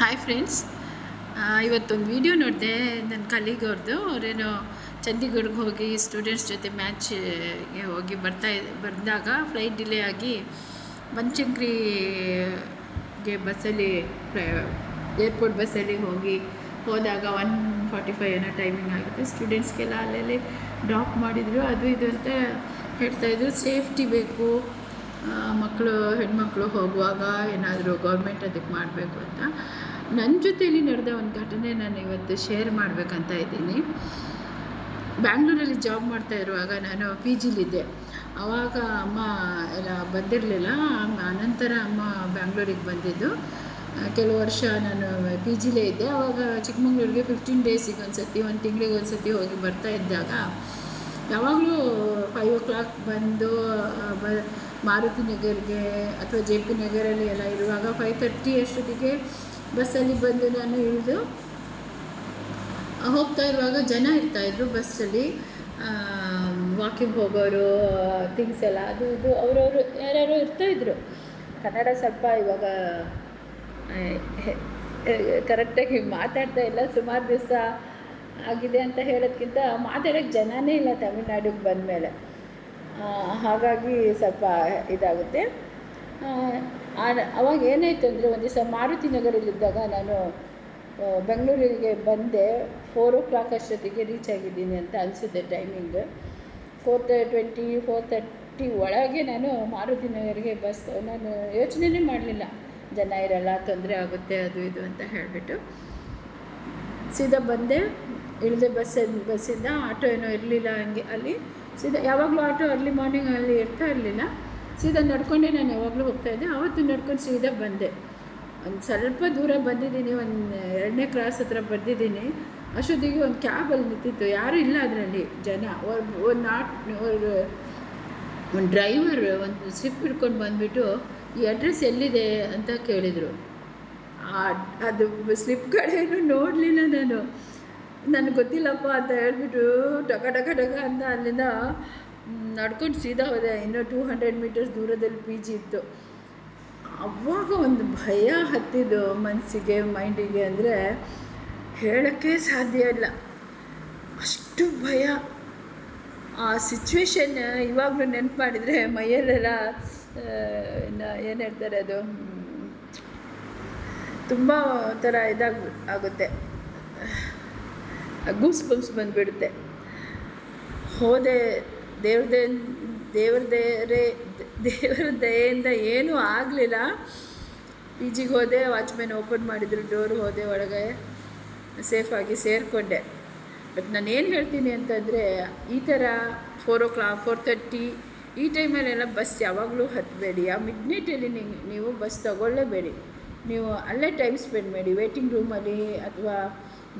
Hi friends ಇವತ್ತೊಂದು video ನೋಡಿದೆ. ನನ್ನ ಕಲೀಗ್ ಅವ್ರದ್ದು ಅವರೇನೋ ಚಂಡೀಗಢಗೆ ಹೋಗಿ ಸ್ಟೂಡೆಂಟ್ಸ್ ಜೊತೆ ಮ್ಯಾಚ್ಗೆ ಹೋಗಿ ಬರ್ತಾ ಬಂದಾಗ ಫ್ಲೈಟ್ ಡಿಲೇ ಆಗಿ ಬನಶಂಕರಿಗೆ ಬಸ್ಸಲ್ಲಿ ಏರ್ಪೋರ್ಟ್ ಬಸ್ಸಲ್ಲಿ ಹೋಗಿ ಹೋದಾಗ ಒನ್ ಫಾರ್ಟಿ ಫೈವ್ ಏನೋ ಟೈಮಿಂಗ್ ಆಗುತ್ತೆ. ಸ್ಟೂಡೆಂಟ್ಸ್ಗೆಲ್ಲ ಅಲ್ಲಲ್ಲಿ ಡ್ರಾಪ್ ಮಾಡಿದರು. ಅದು ಇದು ಅಂತ ಹೇಳ್ತಾಯಿದ್ರು ಸೇಫ್ಟಿ ಬೇಕು. ಮಕ್ಕಳು, ಹೆಣ್ಮಕ್ಳು ಹೋಗುವಾಗ ಏನಾದರೂ ಗೌರ್ಮೆಂಟ್ ಅದಕ್ಕೆ ಮಾಡಬೇಕು ಅಂತ. ನನ್ನ ಜೊತೇಲಿ ನಡೆದ ಒಂದು ಘಟನೆ ನಾನು ಇವತ್ತು ಶೇರ್ ಮಾಡಬೇಕಂತ ಇದ್ದೀನಿ. ಬ್ಯಾಂಗ್ಳೂರಲ್ಲಿ ಜಾಬ್ ಮಾಡ್ತಾ ಇರುವಾಗ ನಾನು ಪಿ ಜಿಲಿದ್ದೆ ಆವಾಗ ಅಮ್ಮ ಎಲ್ಲ ಬಂದಿರಲಿಲ್ಲ. ಅನಂತರ ಅಮ್ಮ ಬ್ಯಾಂಗ್ಳೂರಿಗೆ ಬಂದಿದ್ದು. ಕೆಲವು ವರ್ಷ ನಾನು ಪಿ ಜಿಲೇ ಇದ್ದೆ. ಆವಾಗ ಚಿಕ್ಕಮಂಗ್ಳೂರಿಗೆ ಫಿಫ್ಟೀನ್ ಡೇಸಿಗೆ ಒಂದು ಸತಿ ಒಂದು ತಿಂಗಳಿಗೆ ಒಂದು ಸತಿ ಹೋಗಿ ಬರ್ತಾ ಇದ್ದಾಗ ಯಾವಾಗಲೂ ಫೈವ್ ಓ ಕ್ಲಾಕ್ ಬಂದು ಬ ಮಾರುತಿ ನಗರ್ಗೆ ಅಥವಾ ಜೆ ಪಿ ನಗರಲ್ಲಿ ಎಲ್ಲ ಇರುವಾಗ ಫೈವ್ ತರ್ಟಿ ಅಷ್ಟೊತ್ತಿಗೆ ಬಸ್ಸಲ್ಲಿ ಬಂದು ನಾನು ಇಳಿದು, ಹೋಗ್ತಾ ಇರುವಾಗ ಜನ ಇರ್ತಾಯಿದ್ರು ಬಸ್ಸಲ್ಲಿ ವಾಕಿಂಗ್ ಹೋಗೋರು ಥಿಂಗ್ಸ್ ಎಲ್ಲ ಅದು ಇದು ಅವರವರು ಯಾರ್ಯಾರು ಇರ್ತಾಯಿದ್ರು ಕನ್ನಡ ಸ್ವಲ್ಪ ಇವಾಗ ಕರೆಕ್ಟಾಗಿ ಮಾತಾಡ್ತಾ ಇಲ್ಲ, ಸುಮಾರು ದಿವಸ ಆಗಿದೆ ಅಂತ ಹೇಳೋದ್ಕಿಂತ ಮಾತಾಡೋಕ್ಕೆ ಜನನೇ ಇಲ್ಲ ತಮಿಳ್ನಾಡಿಗೆ ಬಂದಮೇಲೆ. ಹಾಗಾಗಿ ಸ್ವಲ್ಪ ಇದಾಗುತ್ತೆ. ಅವಾಗ ಏನಾಯಿತು ಅಂದರೆ ಒಂದು ದಿವಸ ಮಾರುತಿ ನಗರಲ್ಲಿದ್ದಾಗ ನಾನು ಬೆಂಗಳೂರಿಗೆ ಬಂದೆ. ಫೋರ್ ಓ ಕ್ಲಾಕ್ ಅಷ್ಟೊತ್ತಿಗೆ ರೀಚ್ ಆಗಿದ್ದೀನಿ ಅಂತ ಅನಿಸುತ್ತೆ ಟೈಮಿಂಗ್ ಫೋರ್ ತ ಟ್ವೆಂಟಿ ಫೋರ್ ತರ್ಟಿ ಒಳಗೆ ನಾನು ಮಾರುತಿ ನಗರಿಗೆ ಬಸ್, ನಾನು ಯೋಚನೆನೇ ಮಾಡಲಿಲ್ಲ. ಜನ ಇರಲ್ಲ, ತೊಂದರೆ ಆಗುತ್ತೆ, ಅದು ಇದು ಅಂತ ಹೇಳಿಬಿಟ್ಟು. ಸೀದಾ ಬಂದೆ. ಇಳಿದೆ ಬಸ್ ಬಸ್ಸಿಂದ, ಆಟೋ ಏನೋ ಇರಲಿಲ್ಲ ಹಂಗೆ ಅಲ್ಲಿ. ಸೀದಾ ಯಾವಾಗಲೂ ಆಟೋ ಅರ್ಲಿ ಮಾರ್ನಿಂಗ್ ಅಲ್ಲಿ ಇರ್ತಾ ಇರಲಿಲ್ಲ. ಸೀದಾ ನಡ್ಕೊಂಡೇ ನಾನು ಯಾವಾಗಲೂ ಹೋಗ್ತಾ ಇದ್ದೆ. ಆವತ್ತು ನಡ್ಕೊಂಡು ಸೀದಾ ಬಂದೆ. ಒಂದು ಸ್ವಲ್ಪ ದೂರ ಬಂದಿದ್ದೀನಿ, ಒಂದು ಎರಡನೇ ಕ್ರಾಸ್ ಹತ್ರ ಬಂದಿದ್ದೀನಿ. ಅಷ್ಟೊತ್ತಿಗೆ ಒಂದು ಕ್ಯಾಬಲ್ಲಿ ನಿಂತಿತ್ತು. ಯಾರೂ ಇಲ್ಲ ಅದರಲ್ಲಿ, ಜನ. ಒಂದು ನಾಟ್, ಒಂದು ಡ್ರೈವರ್ ಒಂದು ಸ್ಲಿಪ್ ಹಿಡ್ಕೊಂಡು ಬಂದುಬಿಟ್ಟು, ಈ ಅಡ್ರೆಸ್ ಎಲ್ಲಿದೆ? ಅಂತ ಕೇಳಿದರು. ಅದು ಸ್ಲಿಪ್ ಕಡೆಯೂ ನೋಡಲಿಲ್ಲ ನಾನು. ನನಗೆ ಗೊತ್ತಿಲ್ಲಪ್ಪ ಅಂತ ಹೇಳಿಬಿಟ್ಟು ಟಕ ಟಕ ಡಗ ಅಂತ ಅಲ್ಲಿಂದ ನಡ್ಕೊಂಡು ಸೀದಾ ಹೋದೆ. ಇನ್ನೂ ಟೂ ಹಂಡ್ರೆಡ್ ಮೀಟರ್ಸ್ ದೂರದಲ್ಲಿ ಪಿ ಜಿ ಇತ್ತು. ಅವಾಗ ಒಂದು ಭಯ ಹತ್ತಿದ್ದು ಮನಸ್ಸಿಗೆ ಮೈಂಡಿಗೆ ಅಂದರೆ ಹೇಳೋಕ್ಕೆ ಸಾಧ್ಯ ಇಲ್ಲ. ಅಷ್ಟು ಭಯ. ಆ ಸಿಚುವೇಶನ್ ಇವಾಗಲೂ ನೆನಪು ಮಾಡಿದರೆ ಮೈಯಲ್ಲೆಲ್ಲ ಏನು ಹೇಳ್ತಾರೆ ಅದು ತುಂಬ ಥರ ಇದಾಗ ಆಗುತ್ತೆ. ಗೂಸ್ ಬಂಪ್ಸ್ ಬಂದುಬಿಡುತ್ತೆ. ಹೋದೆ ದೇವ್ರದೇ ದೇವ್ರ ದೇವರ ದಯೆಯಿಂದ ಏನೂ ಆಗಲಿಲ್ಲ. ಪಿ ಜಿಗೆ ಹೋದೆ ವಾಚ್ಮೆನ್ ಓಪನ್ ಮಾಡಿದ್ರು, ಡೋರ್ ಹೋದೆ ಒಳಗೆ ಸೇಫಾಗಿ ಸೇರಿಕೊಂಡೆ. ಬಟ್ ನಾನು ಏನು ಹೇಳ್ತೀನಿ ಅಂತಂದರೆ, ಈ ಥರ four o'clock four thirty ಈ ಟೈಮಲ್ಲೆಲ್ಲ ಬಸ್ ಯಾವಾಗಲೂ ಹತ್ತಬೇಡಿ ಆ ಮಿಡ್ ನೈಟಲ್ಲಿ ನೀವು ಬಸ್ ತಗೊಳ್ಳೇಬೇಡಿ. ನೀವು ಅಲ್ಲೇ ಟೈಮ್ ಸ್ಪೆಂಡ್ ಮಾಡಿ ವೇಟಿಂಗ್ ರೂಮಲ್ಲಿ ಅಥವಾ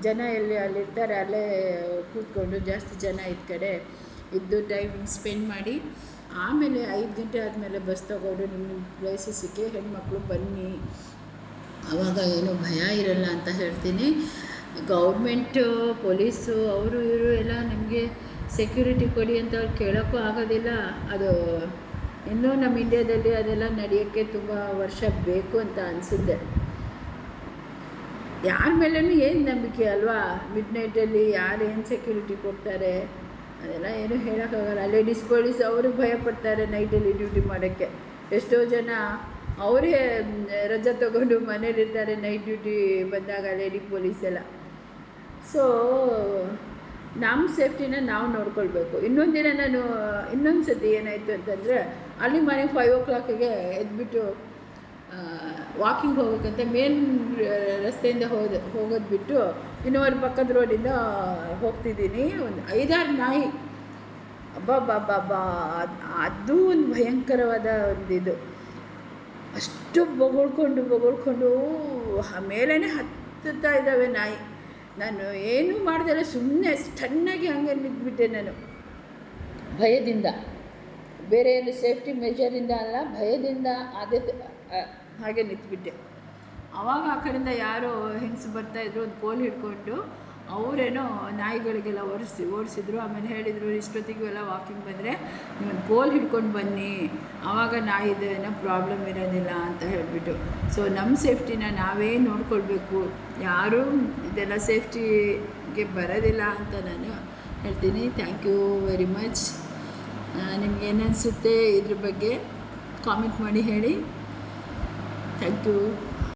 ಜನ ಎಲ್ಲಿ ಅಲ್ಲಿರ್ತಾರೆ ಅಲ್ಲೇ ಕೂತ್ಕೊಂಡು ಜಾಸ್ತಿ ಜನ ಇದ್ದ ಕಡೆ ಇದ್ದು ಟೈಮ್ ಸ್ಪೆಂಡ್ ಮಾಡಿ ಆಮೇಲೆ ಐದು ಗಂಟೆ ಆದಮೇಲೆ ಬಸ್ ತಗೊಂಡು ನಿಮ್ಮ ಪ್ಲೇಸಸ್ಸಿಗೆ ಹೆಣ್ಮಕ್ಳು ಬನ್ನಿ. ಆವಾಗ ಏನೂ ಭಯ ಇರಲ್ಲ ಅಂತ ಹೇಳ್ತೀನಿ. ಗೌರ್ಮೆಂಟು ಪೊಲೀಸು ಅವರು ಇವರು ಎಲ್ಲ ನಿಮಗೆ ಸೆಕ್ಯೂರಿಟಿ ಕೊಡಿ ಅಂತ ಅವ್ರು ಕೇಳೋಕ್ಕೂ ಆಗೋದಿಲ್ಲ. ಅದು ಇನ್ನೂ ನಮ್ಮ ಇಂಡಿಯಾದಲ್ಲಿ ಅದೆಲ್ಲ ನಡೆಯೋಕ್ಕೆ ತುಂಬ ವರ್ಷ ಬೇಕು ಅಂತ ಅನಿಸುತ್ತೆ. ಯಾರ ಮೇಲೂ ಏನು ನಂಬಿಕೆ ಅಲ್ವಾ? ಮಿಡ್ ನೈಟಲ್ಲಿ ಯಾರು ಏನು ಸೆಕ್ಯೂರಿಟಿ ಕೊಡ್ತಾರೆ? ಅದೆಲ್ಲ ಏನೂ ಹೇಳೋಕ್ಕಾಗಲ್ಲ ಲೇಡೀಸ್ ಪೊಲೀಸ್ ಅವರು ಭಯಪಡ್ತಾರೆ ನೈಟಲ್ಲಿ ಡ್ಯೂಟಿ ಮಾಡೋಕ್ಕೆ. ಎಷ್ಟೋ ಜನ ಅವರೇ ರಜೆ ತಗೊಂಡು ಮನೇಲಿರ್ತಾರೆ ನೈಟ್ ಡ್ಯೂಟಿ ಬಂದಾಗ ಲೇಡಿ ಪೊಲೀಸ್ ಎಲ್ಲ. ಸೊ ನಮ್ಮ ಸೇಫ್ಟಿನ ನಾವು ನೋಡ್ಕೊಳ್ಬೇಕು. ಇನ್ನೊಂದು ದಿನ ನಾನು ಇನ್ನೊಂದು ಸತಿ ಏನಾಯಿತು ಅಂತಂದರೆ, ಅಲ್ಲಿ ಮಾರ್ನಿಂಗ್ ಫೈವ್ ಓ ಕ್ಲಾಕಿಗೆ ಎದ್ಬಿಟ್ಟು ವಾಕಿಂಗ್ ಹೋಗೋಕ್ಕಂತ ಮೇನ್ ರಸ್ತೆಯಿಂದ ಹೋದ, ಹೋಗೋದು ಬಿಟ್ಟು ಇನ್ನೊಂದು ಪಕ್ಕದ ರೋಡಿಂದ ಹೋಗ್ತಿದ್ದೀನಿ. ಒಂದು ಐದಾರು ನಾಯಿ. ಅಬ್ಬಬ್ಬಬ್ಬಾ ಅದು ಒಂದು ಭಯಂಕರವಾದ ಒಂದು ಇದು. ಅಷ್ಟು ಬೊಗಳ್ಕೊಂಡು ಬೊಗಳ್ಕೊಂಡು ಮೇಲೇ ಹತ್ತುತ್ತಾ ಇದ್ದಾವೆ ನಾಯಿ. ನಾನು ಏನೂ ಮಾಡ್ದಲ್ಲ ಸುಮ್ಮನೆ ಸಣ್ಣಾಗಿ ಹಂಗೆ ನಿಂತ್ಬಿಟ್ಟೆ ನಾನು. ಭಯದಿಂದ. ಬೇರೆ ಏನು ಸೇಫ್ಟಿ ಮೆಜರಿಂದ ಅಲ್ಲ, ಭಯದಿಂದ ಅದೇ ಹಾಗೆ ನಿಂತ್ಬಿಟ್ಟೆ. ಆವಾಗ ಆ ಕಡೆಯಿಂದ ಯಾರೋ ಹೆಂಗಸು ಬರ್ತಾಯಿದ್ರು ಒಂದು ಕೋಲ್ ಹಿಡ್ಕೊಂಡು ಅವರೇನೋ ನಾಯಿಗಳಿಗೆಲ್ಲ ಒರೆಸಿ ಓಡಿಸಿದ್ರು ಆಮೇಲೆ ಹೇಳಿದರು, ಇಷ್ಟೊತ್ತಿಗೂ ಎಲ್ಲ ವಾಕಿಂಗ್ ಬಂದರೆ ನೀವು ಕೋಲ್ ಹಿಡ್ಕೊಂಡು ಬನ್ನಿ ಆವಾಗ ನಾಯಿದೇನೋ ಪ್ರಾಬ್ಲಮ್ ಇರೋದಿಲ್ಲ ಅಂತ ಹೇಳಿಬಿಟ್ಟು. ಸೊ ನಮ್ಮ ಸೇಫ್ಟಿನ ನಾವೇ ನೋಡ್ಕೊಳ್ಬೇಕು. ಯಾರೂ ಇದೆಲ್ಲ ಸೇಫ್ಟಿಗೆ ಬರೋದಿಲ್ಲ ಅಂತ ನಾನು ಹೇಳ್ತೀನಿ. ಥ್ಯಾಂಕ್ ಯು ವೆರಿ ಮಚ್ ನಿಮ್ಗೆ ಏನನ್ಸುತ್ತೆ ಇದ್ರ ಬಗ್ಗೆ ಕಾಮೆಂಟ್ ಮಾಡಿ ಹೇಳಿ. Thank you